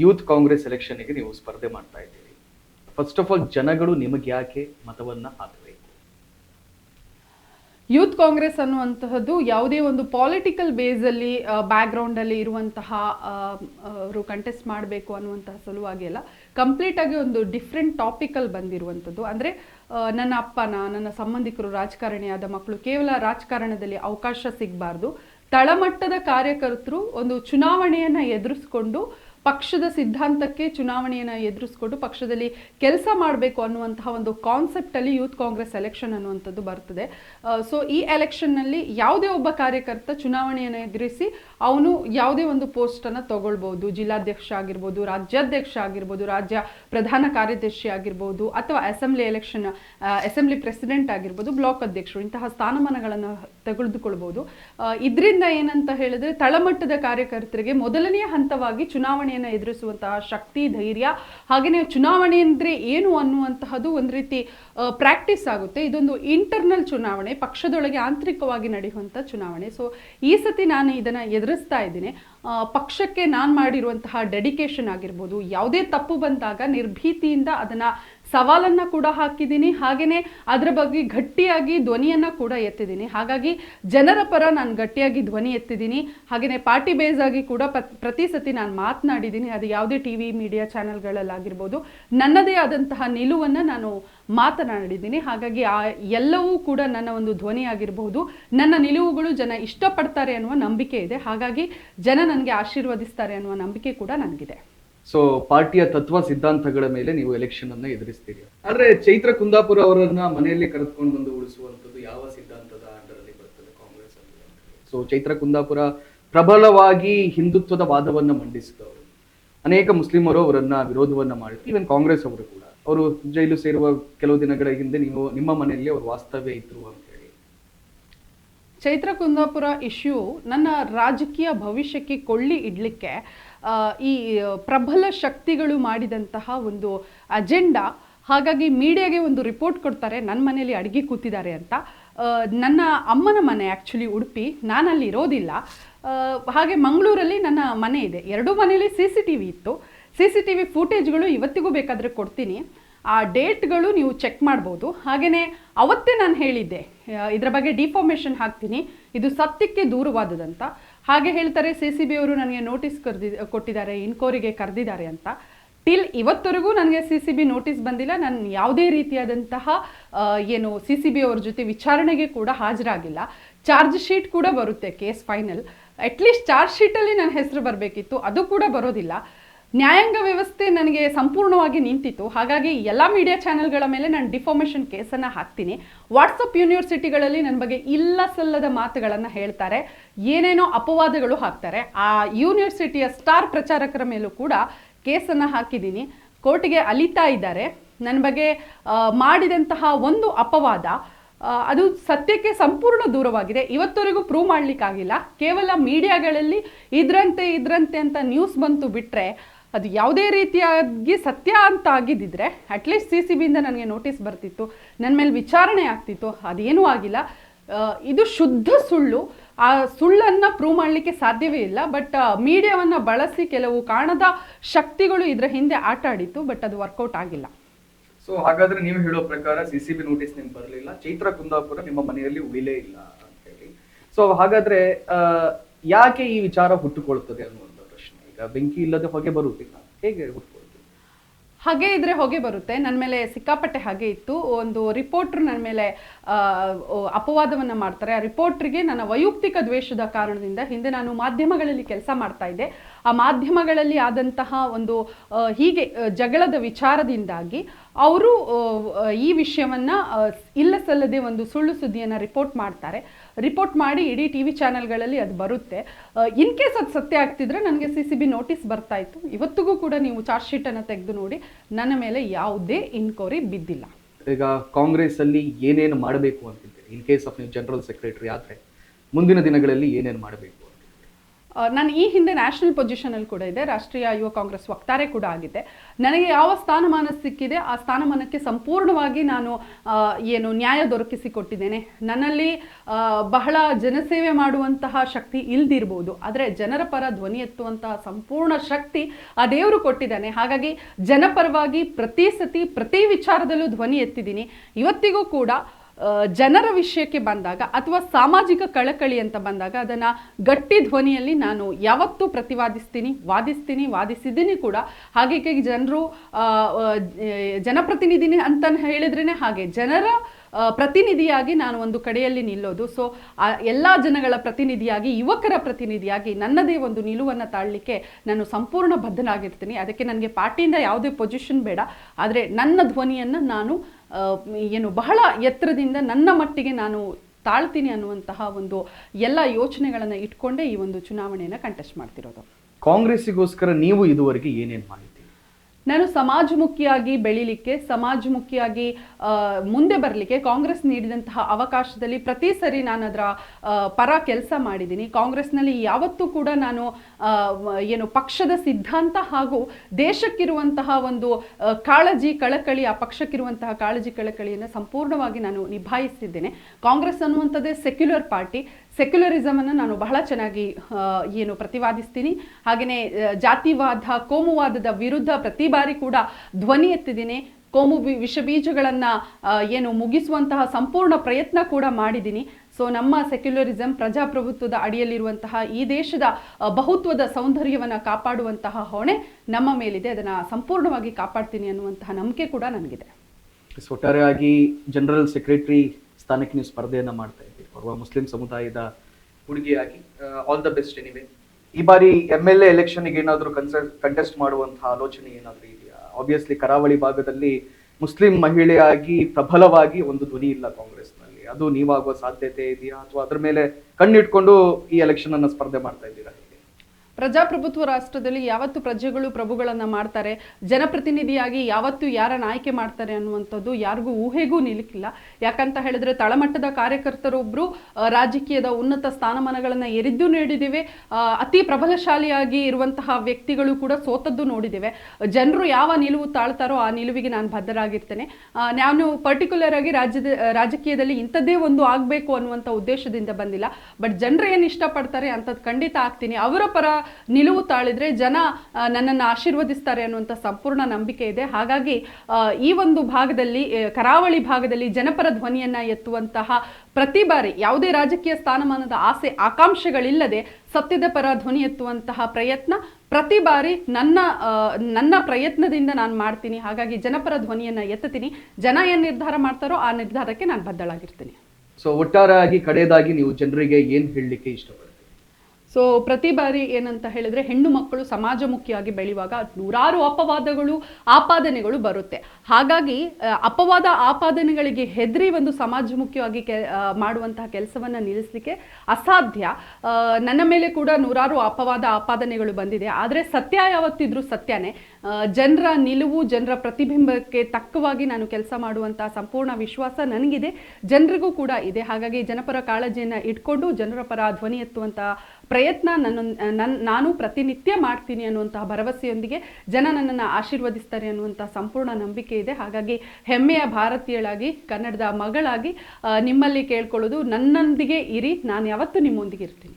Youth Congress ಎಲೆಕ್ಷನ್ಗೆ ನೀವು ಸ್ಪರ್ಧೆ ಮಾಡ್ತಾ ಇದ್ದೀರಿ. ಫಸ್ಟ್ ಆಫ್ ಆಲ್ ಜನಗಳು ನಿಮಗೆ ಯಾಕೆ ಮತವನ್ನ ಹಾಕಬೇಕು? ಯೂತ್ ಕಾಂಗ್ರೆಸ್ ಅನ್ನುವಂತಹದ್ದು ಯಾವುದೇ ಒಂದು ಪಾಲಿಟಿಕಲ್ ಬೇಸಲ್ಲಿ ಬ್ಯಾಕ್ಗ್ರೌಂಡಲ್ಲಿ ಇರುವಂತಹ ಅವರು ಕಂಟೆಸ್ಟ್ ಮಾಡಬೇಕು ಅನ್ನುವಂತಹ ಸಲುವಾಗಿ ಅಲ್ಲ ಕಂಪ್ಲೀಟ್ ಆಗಿ ಒಂದು ಡಿಫ್ರೆಂಟ್ ಟಾಪಿಕಲ್ ಬಂದಿರುವಂಥದ್ದು ಅಂದರೆ ನನ್ನ ಅಪ್ಪನ, ನನ್ನ ಸಂಬಂಧಿಕರು ರಾಜಕಾರಣಿಯಾದ ಮಕ್ಕಳು ಕೇವಲ ರಾಜಕಾರಣದಲ್ಲಿ ಅವಕಾಶ ಸಿಗಬಾರ್ದು. ತಳಮಟ್ಟದ ಕಾರ್ಯಕರ್ತರು ಒಂದು ಚುನಾವಣೆಯನ್ನು ಎದುರಿಸ್ಕೊಂಡು ಪಕ್ಷದ ಸಿದ್ಧಾಂತಕ್ಕೆ ಚುನಾವಣೆಯನ್ನು ಎದುರಿಸ್ಕೊಂಡು ಪಕ್ಷದಲ್ಲಿ ಕೆಲಸ ಮಾಡಬೇಕು ಅನ್ನುವಂತಹ ಒಂದು ಕಾನ್ಸೆಪ್ಟಲ್ಲಿ ಯೂತ್ ಕಾಂಗ್ರೆಸ್ ಎಲೆಕ್ಷನ್ ಅನ್ನುವಂಥದ್ದು ಬರ್ತದೆ. ಸೊ ಈ ಎಲೆಕ್ಷನ್ನಲ್ಲಿ ಯಾವುದೇ ಒಬ್ಬ ಕಾರ್ಯಕರ್ತ ಚುನಾವಣೆಯನ್ನು ಎದುರಿಸಿ ಅವನು ಯಾವುದೇ ಒಂದು ಪೋಸ್ಟನ್ನು ತಗೊಳ್ಬೋದು ಜಿಲ್ಲಾಧ್ಯಕ್ಷ ಆಗಿರ್ಬೋದು, ರಾಜ್ಯಾಧ್ಯಕ್ಷ ಆಗಿರ್ಬೋದು, ರಾಜ್ಯ ಪ್ರಧಾನ ಕಾರ್ಯದರ್ಶಿ ಆಗಿರ್ಬೋದು ಅಥವಾ ಅಸೆಂಬ್ಲಿ ಎಲೆಕ್ಷನ್ ಅಸೆಂಬ್ಲಿ ಪ್ರೆಸಿಡೆಂಟ್ ಆಗಿರ್ಬೋದು ಬ್ಲಾಕ್ ಅಧ್ಯಕ್ಷರು ಇಂತಹ ಸ್ಥಾನಮಾನಗಳನ್ನು ತೆಗೆದುಕೊಳ್ಬೋದು ಇದರಿಂದ ಏನಂತ ಹೇಳಿದ್ರೆ ತಳಮಟ್ಟದ ಕಾರ್ಯಕರ್ತರಿಗೆ ಮೊದಲನೆಯ ಹಂತವಾಗಿ ಚುನಾವಣೆಯನ್ನು ಎದುರಿಸುವಂತಹ ಶಕ್ತಿ, ಧೈರ್ಯ ಹಾಗೆಯೇ ಚುನಾವಣೆ ಅಂದರೆ ಏನು ಅನ್ನುವಂತಹದ್ದು ಒಂದು ರೀತಿ ಪ್ರಾಕ್ಟೀಸ್ ಆಗುತ್ತೆ. ಇದೊಂದು ಇಂಟರ್ನಲ್ ಚುನಾವಣೆ, ಪಕ್ಷದೊಳಗೆ ಆಂತರಿಕವಾಗಿ ನಡೆಯುವಂಥ ಚುನಾವಣೆ. ಸೊ ಈ ಸತಿ ನಾನು ಇದನ್ನು ಎದುರಿಸ್ತಾ ಇದ್ದೀನಿ. ಪಕ್ಷಕ್ಕೆ ನಾನು ಮಾಡಿರುವಂತಹ ಡೆಡಿಕೇಶನ್ ಆಗಿರ್ಬೋದು, ಯಾವುದೇ ತಪ್ಪು ಬಂದಾಗ ನಿರ್ಭೀತಿಯಿಂದ ಅದನ್ನು ಸವಾಲನ್ನು ಕೂಡ ಹಾಕಿದ್ದೀನಿ. ಹಾಗೆಯೇ ಅದರ ಬಗ್ಗೆ ಗಟ್ಟಿಯಾಗಿ ಧ್ವನಿಯನ್ನು ಕೂಡ ಎತ್ತಿದ್ದೀನಿ. ಹಾಗಾಗಿ ಜನರ ಪರ ನಾನು ಗಟ್ಟಿಯಾಗಿ ಧ್ವನಿ ಎತ್ತಿದ್ದೀನಿ. ಹಾಗೆಯೇ ಪಾರ್ಟಿ ಬೇಸ್ ಆಗಿ ಕೂಡ ಪ್ರತಿ ಸತಿ ನಾನು ಮಾತನಾಡಿದ್ದೀನಿ. ಅದು ಯಾವುದೇ ಟಿ ವಿ, ಮೀಡಿಯಾ ಚಾನೆಲ್ಗಳಲ್ಲಾಗಿರ್ಬೋದು. ನನ್ನದೇ ಆದಂತಹ ನಿಲುವನ್ನು ನಾನು ಮಾತನಾಡಿದ್ದೀನಿ. ಹಾಗಾಗಿ ಆ ಎಲ್ಲವೂ ಕೂಡ ನನ್ನ ಒಂದು ಧ್ವನಿ ಆಗಿರಬಹುದು ನನ್ನ ನಿಲುವುಗಳು ಜನ ಇಷ್ಟಪಡ್ತಾರೆ ಅನ್ನುವ ನಂಬಿಕೆ ಇದೆ. ಹಾಗಾಗಿ ಜನ ನನಗೆ ಆಶೀರ್ವದಿಸ್ತಾರೆ ಅನ್ನುವ ನಂಬಿಕೆ ಕೂಡ ನನಗಿದೆ. ಸೊ ಪಾರ್ಟಿಯ ತತ್ವ ಸಿದ್ಧಾಂತಗಳ ಮೇಲೆ ನೀವು ಎಲೆಕ್ಷನ್ ಅನ್ನ ಎದುರಿಸ್ತೀರಿ. ಆದ್ರೆ ಚೈತ್ರ ಕುಂದಾಪುರ ಅವರನ್ನ ಮನೆಯಲ್ಲಿ ಕರೆದುಕೊಂಡು ಬಂದು ಉಳಿಸುವಂತದ್ದು ಯಾವ ಸಿದ್ಧಾಂತದ ಅಂಡರಲ್ಲಿ ಬರ್ತದೆ ಕಾಂಗ್ರೆಸ್ ಸೊ ಚೈತ್ರ ಕುಂದಾಪುರ ಪ್ರಬಲವಾಗಿ ಹಿಂದುತ್ವದ ವಾದವನ್ನ ಮಂಡಿಸಿದವರು. ಅನೇಕ ಮುಸ್ಲಿಮರು ಅವರನ್ನ ವಿರೋಧವನ್ನ ಮಾಡಿದ್ರು ಈವನ್ ಕಾಂಗ್ರೆಸ್ ಅವರು ಕೂಡ. ಅವರು ಜೈಲು ಸೇರುವ ಕೆಲವು ದಿನಗಳ ಹಿಂದೆ ನೀವು ನಿಮ್ಮ ಮನೆಯಲ್ಲಿ ಅವರು ವಾಸ್ತವ್ಯ ಇದ್ರು ಅಂತ ಚೈತ್ರ ಕುಂದಾಪುರ ಇಶ್ಯೂ ನನ್ನ ರಾಜಕೀಯ ಭವಿಷ್ಯಕ್ಕೆ ಕೊಳ್ಳಿ ಇಡಲಿಕ್ಕೆ ಈ ಪ್ರಬಲ ಶಕ್ತಿಗಳು ಮಾಡಿದಂತಹ ಒಂದು ಅಜೆಂಡಾ, ಹಾಗಾಗಿ ಮೀಡಿಯಾಗೆ ಒಂದು ರಿಪೋರ್ಟ್ ಕೊಡ್ತಾರೆ ನನ್ನ ಮನೆಯಲ್ಲಿ ಅಡುಗೆ ಕೂತಿದ್ದಾರೆ ಅಂತ. ನನ್ನ ಅಮ್ಮನ ಮನೆ ಆ್ಯಕ್ಚುಲಿ ಉಡುಪಿ, ನಾನಲ್ಲಿ ಇರೋದಿಲ್ಲ. ಹಾಗೆ ಮಂಗಳೂರಲ್ಲಿ ನನ್ನ ಮನೆ ಇದೆ. ಎರಡೂ ಮನೇಲಿ ಸಿ ಸಿ ಟಿ ವಿ ಇತ್ತು. ಸಿ ಸಿ ಟಿ ವಿ ಫೂಟೇಜ್ಗಳು ಇವತ್ತಿಗೂ ಬೇಕಾದರೆ ಕೊಡ್ತೀನಿ. ಆ ಡೇಟ್ಗಳು ನೀವು ಚೆಕ್ ಮಾಡ್ಬೋದು. ಹಾಗೆಯೇ ಅವತ್ತೇ ನಾನು ಹೇಳಿದ್ದೆ ಇದರ ಬಗ್ಗೆ ಡಿಫಾರ್ಮೇಷನ್ ಹಾಕ್ತೀನಿ. ಇದು ಸತ್ಯಕ್ಕೆ ದೂರವಾದದಂತ. ಹಾಗೆ ಹೇಳ್ತಾರೆ ಸಿ ಸಿ ಬಿ ಅವರು ನನಗೆ ನೋಟಿಸ್ ಕರೆದಿ, ಕೊಟ್ಟಿದ್ದಾರೆ ಇನ್ಕ್ವೈರಿಗೆ ಕರೆದಿದ್ದಾರೆ ಅಂತ. ಟಿಲ್ ಇವತ್ತರೆಗೂ ನನಗೆ ಸಿ ಸಿ ಬಿ ನೋಟಿಸ್ ಬಂದಿಲ್ಲ. ನಾನು ಯಾವುದೇ ರೀತಿಯಾದಂತಹ ಏನು ಸಿ ಸಿ ಬಿ ಅವ್ರ ಜೊತೆ ವಿಚಾರಣೆಗೆ ಕೂಡ ಹಾಜರಾಗಿಲ್ಲ. ಚಾರ್ಜ್ ಶೀಟ್ ಕೂಡ ಬರುತ್ತೆ case final at least charge ಶೀಟಲ್ಲಿ ನನ್ನ ಹೆಸರು ಬರಬೇಕಿತ್ತು. ಅದು ಕೂಡ ಬರೋದಿಲ್ಲ. ನ್ಯಾಯಾಂಗ ವ್ಯವಸ್ಥೆ ನನಗೆ ಸಂಪೂರ್ಣವಾಗಿ ನಿಂತಿತ್ತು. ಹಾಗಾಗಿ ಎಲ್ಲ ಮೀಡಿಯಾ ಚಾನೆಲ್ಗಳ ಮೇಲೆ ನಾನು ಡಿಫಾರ್ಮೇಷನ್ ಕೇಸನ್ನು ಹಾಕ್ತೀನಿ. ವಾಟ್ಸಪ್ ಯೂನಿವರ್ಸಿಟಿಗಳಲ್ಲಿ ನನ್ನ ಬಗ್ಗೆ ಇಲ್ಲ ಸಲ್ಲದ ಮಾತುಗಳನ್ನು ಹೇಳ್ತಾರೆ. ಏನೇನೋ ಅಪವಾದಗಳು ಹಾಕ್ತಾರೆ. ಆ ಯೂನಿವರ್ಸಿಟಿಯ ಸ್ಟಾರ್ ಪ್ರಚಾರಕರ ಮೇಲೂ ಕೂಡ ಕೇಸನ್ನು ಹಾಕಿದ್ದೀನಿ. ಕೋರ್ಟಿಗೆ ಅಲಿತಾ ಇದ್ದಾರೆ. ನನ್ನ ಬಗ್ಗೆ ಮಾಡಿದಂತಹ ಒಂದು ಅಪವಾದ ಅದು ಸತ್ಯಕ್ಕೆ ಸಂಪೂರ್ಣ ದೂರವಾಗಿದೆ. ಇವತ್ತವರೆಗೂ ಪ್ರೂವ್ ಮಾಡಲಿಕ್ಕಾಗಿಲ್ಲ. ಕೇವಲ ಮೀಡಿಯಾಗಳಲ್ಲಿ ಇದ್ರಂತೆ ಇದ್ರಂತೆ ಅಂತ ನ್ಯೂಸ್ ಬಂತು ಬಿಟ್ಟರೆ ಅದು ಯಾವುದೇ ರೀತಿಯಾಗಿ ಸತ್ಯ ಅಂತ ಆಗಿದ್ದಿದ್ರೆ ಅಟ್ಲೀಸ್ಟ್ ಸಿ ಸಿ ಬಿಯಿಂದ ನನಗೆ ನೋಟಿಸ್ ಬರ್ತಿತ್ತು ನನ್ನ ಮೇಲೆ ವಿಚಾರಣೆ ಆಗ್ತಿತ್ತು, ಅದೇನೂ ಆಗಿಲ್ಲ. ಇದು ಶುದ್ಧ ಸುಳ್ಳು. ಆ ಸುಳ್ಳನ್ನು ಪ್ರೂವ್ ಮಾಡಲಿಕ್ಕೆ ಸಾಧ್ಯವೇ ಇಲ್ಲ ಬಟ್ ಮೀಡಿಯಾವನ್ನು ಬಳಸಿ ಕೆಲವು ಕಾಣದ ಶಕ್ತಿಗಳು ಇದರ ಹಿಂದೆ ಆಟ ಆಡಿತ್ತು ಬಟ್ ಅದು ವರ್ಕೌಟ್ ಆಗಿಲ್ಲ. ಸೊ ಹಾಗಾದ್ರೆ ನೀವು ಹೇಳೋ ಪ್ರಕಾರ ಸಿ ಸಿ ಬಿ ನೋಟಿಸ್ ನಿಮ್ಗೆ ಬರಲಿಲ್ಲ. ಚೈತ್ರ ಕುಂದಾಪುರ ನಿಮ್ಮ ಮನೆಯಲ್ಲಿ ಉಳಿಲೇ ಇಲ್ಲ ಅಂತ ಹೇಳಿ. ಸೊ ಹಾಗಾದ್ರೆ ಯಾಕೆ ಈ ವಿಚಾರ ಹುಟ್ಟುಕೊಳ್ತದೆ ಈಗ ಬೆಂಕಿ ಇಲ್ಲದೆ ಹೊಗೆ ಬರುವುದಿಲ್ಲ ಹೇಗೆ ಹಾಗೆ ಇದ್ರೆ ಹೊಗೆ ಬರುತ್ತೆ. ನನ್ನ ಮೇಲೆ ಸಿಕ್ಕಾಪಟ್ಟೆ ಹಾಗೆ ಇತ್ತು. ಒಂದು ರಿಪೋರ್ಟ್ರ್ ನನ್ನ ಮೇಲೆ ಅಪವಾದವನ್ನು ಮಾಡ್ತಾರೆ. ಆ ರಿಪೋರ್ಟ್ರಿಗೆ ನನ್ನ ವೈಯಕ್ತಿಕ ದ್ವೇಷದ ಕಾರಣದಿಂದ ಹಿಂದೆ ನಾನು ಮಾಧ್ಯಮಗಳಲ್ಲಿ ಕೆಲಸ ಮಾಡ್ತಾ ಇದ್ದೆ. ಆ ಮಾಧ್ಯಮಗಳಲ್ಲಿ ಆದಂತಹ ಒಂದು ಹೀಗೆ ಜಗಳದ ವಿಚಾರದಿಂದಾಗಿ ಅವರು ಈ ವಿಷಯವನ್ನ ಇಲ್ಲ ಸಲ್ಲದೆ ಒಂದು ಸುಳ್ಳು ಸುದ್ದಿಯನ್ನು ರಿಪೋರ್ಟ್ ಮಾಡ್ತಾರೆ. ರಿಪೋರ್ಟ್ ಮಾಡಿ ಇಡೀ ಟಿ ವಿ ಚಾನೆಲ್ಗಳಲ್ಲಿ ಅದು ಬರುತ್ತೆ. ಇನ್ ಕೇಸ್ ಅದು ಸತ್ಯ ಆಗ್ತಿದ್ರೆ ನನಗೆ ಸಿ ಸಿ ಬಿ ನೋಟಿಸ್ ಬರ್ತಾ ಇತ್ತು. ಇವತ್ತಿಗೂ ಕೂಡ ನೀವು ಚಾರ್ಜ್ ಶೀಟನ್ನು ತೆಗೆದು ನೋಡಿ, ನನ್ನ ಮೇಲೆ ಯಾವುದೇ ಇನ್ಕ್ವೈರಿ ಬಿದ್ದಿಲ್ಲ. ಈಗ ಕಾಂಗ್ರೆಸ್ ಅಲ್ಲಿ ಏನೇನು ಮಾಡಬೇಕು ಅಂತಿದ್ದೀರಿ? ಇನ್ ಕೇಸ್ ಆಫ್ ನೀವು ಜನರಲ್ ಸೆಕ್ರೆಟರಿ ಆದ್ರೆ, ಮುಂದಿನ ದಿನಗಳಲ್ಲಿ ಏನೇನು ಮಾಡಬೇಕು? ನಾನು ಈ ಹಿಂದೆ ನ್ಯಾಷನಲ್ ಪೊಸಿಷನಲ್ಲಿ ಕೂಡ ಇದೆ, ರಾಷ್ಟ್ರೀಯ ಯುವ ಕಾಂಗ್ರೆಸ್ ವಕ್ತಾರೆ ಕೂಡ ಆಗಿದೆ ನನಗೆ ಯಾವ ಸ್ಥಾನಮಾನ ಸಿಕ್ಕಿದೆ, ಆ ಸ್ಥಾನಮಾನಕ್ಕೆ ಸಂಪೂರ್ಣವಾಗಿ ನಾನು ಏನು ನ್ಯಾಯ ದೊರಕಿಸಿಕೊಟ್ಟಿದ್ದೇನೆ. ನನ್ನಲ್ಲಿ ಬಹಳ ಜನಸೇವೆ ಮಾಡುವಂತಹ ಶಕ್ತಿ ಇಲ್ದಿರ್ಬೋದು, ಆದರೆ ಜನರ ಪರ ಧ್ವನಿ ಎತ್ತುವಂತಹ ಸಂಪೂರ್ಣ ಶಕ್ತಿ ಆ ದೇವರು ಕೊಟ್ಟಿದ್ದಾನೆ. ಹಾಗಾಗಿ ಜನಪರವಾಗಿ ಪ್ರತಿ ಸತಿ ಪ್ರತಿ ವಿಚಾರದಲ್ಲೂ ಧ್ವನಿ ಎತ್ತಿದ್ದೀನಿ. ಇವತ್ತಿಗೂ ಕೂಡ ಜನರ ವಿಷಯಕ್ಕೆ ಬಂದಾಗ ಅಥವಾ ಸಾಮಾಜಿಕ ಕಳಕಳಿ ಅಂತ ಬಂದಾಗ ಅದನ್ನು ಗಟ್ಟಿ ಧ್ವನಿಯಲ್ಲಿ ನಾನು ಯಾವತ್ತೂ ಪ್ರತಿವಾದಿಸ್ತೀನಿ, ವಾದಿಸ್ತೀನಿ, ವಾದಿಸಿದ್ದೀನಿ ಕೂಡ. ಹಾಗೆ ಜನರು ಜನಪ್ರತಿನಿಧಿನಿ ಅಂತ ಹೇಳಿದ್ರೇ ಹಾಗೆ. ಜನರ ಪ್ರತಿನಿಧಿಯಾಗಿ ನಾನು ಒಂದು ಕಡೆಯಲ್ಲಿ ನಿಲ್ಲೋದು. ಸೊ ಎಲ್ಲ ಜನಗಳ ಪ್ರತಿನಿಧಿಯಾಗಿ, ಯುವಕರ ಪ್ರತಿನಿಧಿಯಾಗಿ ನನ್ನದೇ ಒಂದು ನಿಲುವನ್ನು ತಾಳಲಿಕ್ಕೆ ನಾನು ಸಂಪೂರ್ಣ ಬದ್ಧನಾಗಿರ್ತೀನಿ. ಅದಕ್ಕೆ ನನಗೆ ಪಾರ್ಟಿಯಿಂದ ಯಾವುದೇ ಪೊಸಿಷನ್ ಬೇಡ. ಆದರೆ ನನ್ನ ಧ್ವನಿಯನ್ನು ನಾನು ಏನು ಬಹಳ ಎತ್ತರದಿಂದ ನನ್ನ ಮಟ್ಟಿಗೆ ನಾನು ತಾಳ್ತೀನಿ ಅನ್ನುವಂತಹ ಒಂದು ಎಲ್ಲ ಯೋಚನೆಗಳನ್ನು ಇಟ್ಕೊಂಡೇ ಈ ಒಂದು ಚುನಾವಣೆಯನ್ನು ಕಂಟೆಸ್ಟ್ ಮಾಡ್ತಿರೋದು. ಕಾಂಗ್ರೆಸ್ಸಿಗೋಸ್ಕರ ನೀವು ಇದುವರೆಗೆ ಏನೇನು ಮಾಡಿದ್ದೀರಿ ನಾನು ಸಮಾಜಮುಖಿಯಾಗಿ ಬೆಳಿಲಿಕ್ಕೆ, ಸಮಾಜಮುಖಿಯಾಗಿ ಮುಂದೆ ಬರಲಿಕ್ಕೆ, ಕಾಂಗ್ರೆಸ್ ನೀಡಿದಂತಹ ಅವಕಾಶದಲ್ಲಿ ಪ್ರತಿ ಸರಿ ನಾನು ಅದರ ಪರ ಕೆಲಸ ಮಾಡಿದ್ದೀನಿ. ಕಾಂಗ್ರೆಸ್ನಲ್ಲಿ ಯಾವತ್ತೂ ಕೂಡ ನಾನು ಏನು ಪಕ್ಷದ ಸಿದ್ಧಾಂತ ಹಾಗೂ ದೇಶಕ್ಕಿರುವಂತಹ ಒಂದು ಕಾಳಜಿ, ಕಳಕಳಿ, ಆ ಪಕ್ಷಕ್ಕಿರುವಂತಹ ಕಾಳಜಿ, ಕಳಕಳಿಯನ್ನು ಸಂಪೂರ್ಣವಾಗಿ ನಾನು ನಿಭಾಯಿಸಿದ್ದೇನೆ. ಕಾಂಗ್ರೆಸ್ ಅನ್ನುವಂಥದ್ದೇ ಸೆಕ್ಯುಲರ್ ಪಾರ್ಟಿ ಸೆಕ್ಯುಲರಿಸಮನ್ನು ನಾನು ಬಹಳ ಚೆನ್ನಾಗಿ ಏನು ಪ್ರತಿವಾದಿಸ್ತೀನಿ. ಹಾಗೆಯೇ ಜಾತಿವಾದ, ಕೋಮುವಾದದ ವಿರುದ್ಧ ಪ್ರತಿ ಬಾರಿ ಕೂಡ ಧ್ವನಿ ಎತ್ತಿದ್ದೀನಿ. ಕೋಮು ಬಿ ವಿಷ ಬೀಜಗಳನ್ನು ಏನು ಮುಗಿಸುವಂತಹ ಸಂಪೂರ್ಣ ಪ್ರಯತ್ನ ಕೂಡ ಮಾಡಿದ್ದೀನಿ. ಸೊ ನಮ್ಮ ಸೆಕ್ಯುಲರಿಸಮ್ ಪ್ರಜಾಪ್ರಭುತ್ವದ ಅಡಿಯಲ್ಲಿರುವಂತಹ ಈ ದೇಶದ ಬಹುತ್ವದ ಸೌಂದರ್ಯವನ್ನು ಕಾಪಾಡುವಂತಹ ಹೊಣೆ ನಮ್ಮ ಮೇಲಿದೆ. ಅದನ್ನು ಸಂಪೂರ್ಣವಾಗಿ ಕಾಪಾಡ್ತೀನಿ ಅನ್ನುವಂತಹ ನಂಬಿಕೆ ಕೂಡ ನನಗಿದೆ. ಒಟ್ಟಾರೆಯಾಗಿ ಜನರಲ್ ಸೆಕ್ರೆಟರಿ ಸ್ಥಾನಕ್ಕೆ ನೀವು ಸ್ಪರ್ಧೆಯನ್ನು ಮಾಡ್ತಾ ಓರ್ವ ಮುಸ್ಲಿಂ ಸಮುದಾಯದ ಹುಡುಗಿಯಾಗಿ ಆಲ್ ದ ಬೆಸ್ಟ್ ಎನಿವೆ ಈ ಬಾರಿ ಎಂ ಎಲ್ ಎ ಎಲೆಕ್ಷನ್ಗೆ ಏನಾದರೂ ಕಂಟೆಸ್ಟ್ ಮಾಡುವಂತಹ ಆಲೋಚನೆ ಏನಾದರೂ ಇದೆಯಾ? ಆಬ್ವಿಯಸ್ಲಿ ಕರಾವಳಿ ಭಾಗದಲ್ಲಿ ಮುಸ್ಲಿಂ ಮಹಿಳೆಯಾಗಿ ಪ್ರಬಲವಾಗಿ ಒಂದು ಧ್ವನಿ ಇಲ್ಲ ಕಾಂಗ್ರೆಸ್ನಲ್ಲಿ. ಅದು ನೀವಾಗುವ ಸಾಧ್ಯತೆ ಇದೆಯಾ? ಅಥವಾ ಅದ್ರ ಮೇಲೆ ಕಣ್ಣಿಟ್ಕೊಂಡು ಈ ಎಲೆಕ್ಷನ್ ಅನ್ನ ಸ್ಪರ್ಧೆ ಮಾಡ್ತಾ ಇದ್ದೀರಾ? ಪ್ರಜಾಪ್ರಭುತ್ವ ರಾಷ್ಟ್ರದಲ್ಲಿ ಯಾವತ್ತು ಪ್ರಜೆಗಳು ಪ್ರಭುಗಳನ್ನು ಮಾಡ್ತಾರೆ, ಜನಪ್ರತಿನಿಧಿಯಾಗಿ ಯಾವತ್ತು ಯಾರನ್ನು ಆಯ್ಕೆ ಮಾಡ್ತಾರೆ ಅನ್ನುವಂಥದ್ದು ಯಾರಿಗೂ ಊಹೆಗೂ ನಿಲುಕಿಲ್ಲ. ಯಾಕಂತ ಹೇಳಿದ್ರೆ ತಳಮಟ್ಟದ ಕಾರ್ಯಕರ್ತರೊಬ್ಬರು ರಾಜಕೀಯದ ಉನ್ನತ ಸ್ಥಾನಮಾನಗಳನ್ನು ಎರಿದ್ದು ನೀಡಿದ್ದೇವೆ ಅತಿ ಪ್ರಬಲಶಾಲಿಯಾಗಿ ಇರುವಂತಹ ವ್ಯಕ್ತಿಗಳು ಕೂಡ ಸೋತದ್ದು ನೋಡಿದ್ದೇವೆ ಜನರು ಯಾವ ನಿಲುವು ತಾಳ್ತಾರೋ ಆ ನಿಲುವಿಗೆ ನಾನು ಬದ್ಧರಾಗಿರ್ತೇನೆ. ನಾನು ಪರ್ಟಿಕ್ಯುಲರ್ ಆಗಿ ರಾಜ್ಯದ, ರಾಜಕೀಯದಲ್ಲಿ ಇಂಥದ್ದೇ ಒಂದು ಆಗಬೇಕು ಅನ್ನುವಂಥ ಉದ್ದೇಶದಿಂದ ಬಂದಿಲ್ಲ. ಬಟ್ ಜನರು ಏನು ಇಷ್ಟಪಡ್ತಾರೆ ಅಂಥದ್ದು ಖಂಡಿತ ಆಗ್ತೀನಿ. ಅವರ ಪರ ನಿಲುವು ತಾಳಿದ್ರೆ ಜನ ನನ್ನನ್ನ ಆಶೀರ್ವದಿಸ್ತಾರೆ ಅನ್ನುವಂಥ ಸಂಪೂರ್ಣ ನಂಬಿಕೆ ಇದೆ. ಹಾಗಾಗಿ ಈ ಒಂದು ಭಾಗದಲ್ಲಿ ಕರಾವಳಿ ಭಾಗದಲ್ಲಿ ಜನಪರ ಧ್ವನಿಯನ್ನ ಎತ್ತುವಂತಹ ಪ್ರತಿ ಬಾರಿ ಯಾವುದೇ ರಾಜಕೀಯ ಸ್ಥಾನಮಾನದ ಆಸೆ, ಆಕಾಂಕ್ಷೆಗಳಿಲ್ಲದೆ ಸತ್ಯದ ಪರ ಧ್ವನಿ ಎತ್ತುವಂತಹ ಪ್ರಯತ್ನ ಪ್ರತಿ ಬಾರಿ ನನ್ನ ನನ್ನ ಪ್ರಯತ್ನದಿಂದ ನಾನು ಮಾಡ್ತೀನಿ. ಹಾಗಾಗಿ ಜನಪರ ಧ್ವನಿಯನ್ನ ಎತ್ತತೀನಿ ಜನ ಏನು ನಿರ್ಧಾರ ಮಾಡ್ತಾರೋ ಆ ನಿರ್ಧಾರಕ್ಕೆ ನಾನು ಬದ್ಧಳಾಗಿರ್ತೀನಿ. ಸೊ ಒಟ್ಟಾರೆಯಾಗಿ ಕಡೆಯದಾಗಿ ನೀವು ಜನರಿಗೆ ಏನ್ ಹೇಳಲಿಕ್ಕೆ ಇಷ್ಟಪಡ್ತೀರಿ? ಸೊ ಪ್ರತಿ ಬಾರಿ ಏನಂತ ಹೇಳಿದ್ರೆ ಹೆಣ್ಣು ಮಕ್ಕಳು ಸಮಾಜಮುಖಿಯಾಗಿ ಬೆಳೆಯುವಾಗ ನೂರಾರು ಅಪವಾದಗಳು, ಆಪಾದನೆಗಳು ಬರುತ್ತೆ. ಹಾಗಾಗಿ ಅಪವಾದ, ಆಪಾದನೆಗಳಿಗೆ ಹೆದರಿ ಒಂದು ಸಮಾಜಮುಖಿಯಾಗಿ ಕೆ ಮಾಡುವಂತಹ ಕೆಲಸವನ್ನು ನಿಲ್ಲಿಸಲಿಕ್ಕೆ ಅಸಾಧ್ಯ. ನನ್ನ ಮೇಲೆ ಕೂಡ ನೂರಾರು ಅಪವಾದ, ಆಪಾದನೆಗಳು ಬಂದಿದೆ. ಆದರೆ ಸತ್ಯ ಯಾವತ್ತಿದ್ರೂ ಸತ್ಯನೇ. ಜನರ ನಿಲುವು, ಜನರ ಪ್ರತಿಬಿಂಬಕ್ಕೆ ತಕ್ಕವಾಗಿ ನಾನು ಕೆಲಸ ಮಾಡುವಂತಹ ಸಂಪೂರ್ಣ ವಿಶ್ವಾಸ ನನಗಿದೆ. ಜನರಿಗೂ ಕೂಡ ಇದೆ. ಹಾಗಾಗಿ ಜನಪರ ಕಾಳಜಿಯನ್ನು ಇಟ್ಕೊಂಡು ಜನರ ಪರ ಧ್ವನಿ ಎತ್ತುವಂತಹ ಪ್ರಯತ್ನ ನನ್ನ ನನ್ನ ನಾನು ಪ್ರತಿನಿತ್ಯ ಮಾಡ್ತೀನಿ ಅನ್ನುವಂತಹ ಭರವಸೆಯೊಂದಿಗೆ ಜನ ನನ್ನನ್ನು ಆಶೀರ್ವದಿಸ್ತಾರೆ ಅನ್ನುವಂಥ ಸಂಪೂರ್ಣ ನಂಬಿಕೆ ಇದೆ. ಹಾಗಾಗಿ ಹೆಮ್ಮೆಯ ಭಾರತೀಯಳಾಗಿ, ಕನ್ನಡದ ಮಗಳಾಗಿ ನಿಮ್ಮಲ್ಲಿ ಕೇಳ್ಕೊಳ್ಳೋದು ನನ್ನೊಂದಿಗೆ ಇರಿ. ನಾನು ಯಾವತ್ತೂ ನಿಮ್ಮೊಂದಿಗೆ ಇರ್ತೀನಿ.